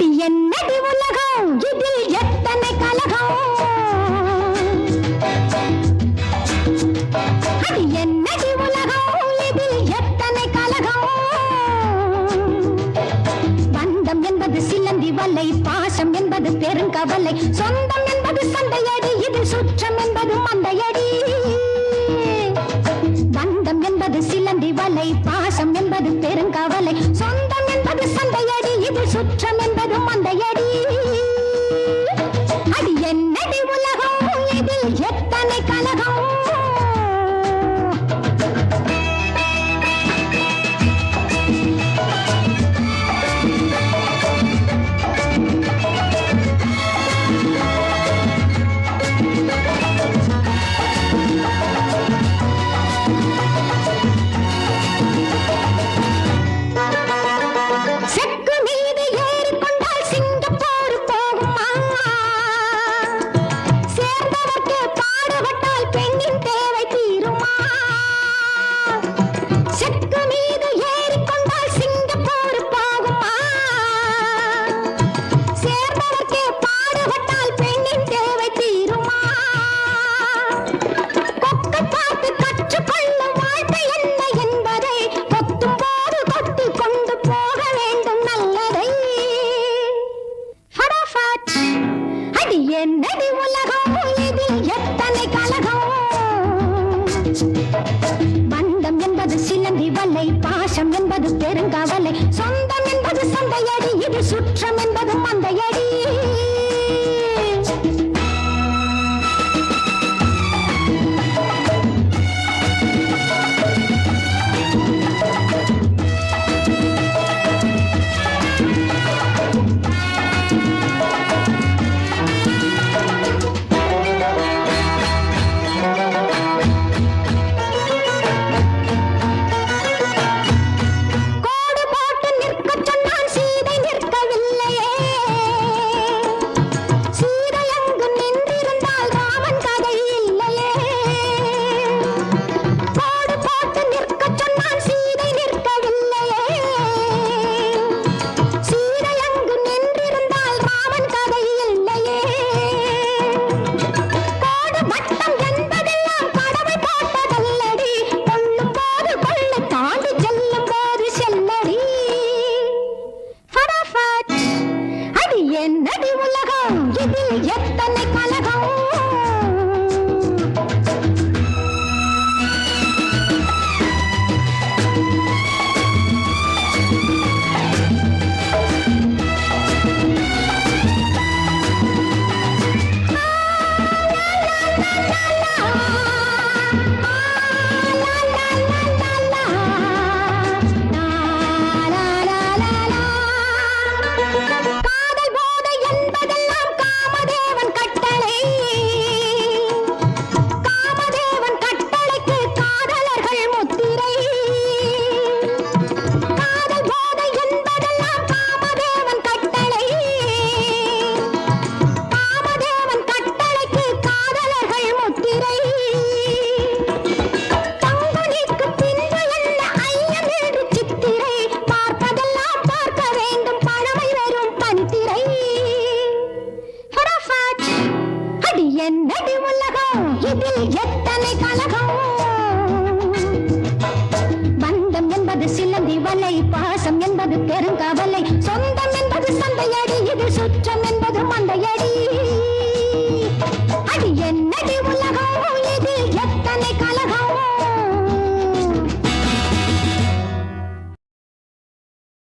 அடி என்னடி உலகம்? இதில் எத்தனை கலகம்? அடி என்னடி உலகம்? இதில் எத்தனை கலகம்? பந்தம் என்பது சிலந்தி வலை பாசம் என்பது பெருங்கவலை சொந்தம் என்பது சண்டையடி இது சுற்றம் என்பது மந்தையடி பந்தம் என்பது சிலந்தி வலை என்பது Bye. பெருங்கவலை சொந்தம் என்பது சந்தையடி இது சுற்றம் என்பது மந்தையடி. என்னடி உலகம். இதில் எத்தனை எத்தனை கழகம் பந்தம் என்பது சிலந்தி வலை பாசம் என்பது பெருங்கவலை. சொந்தம்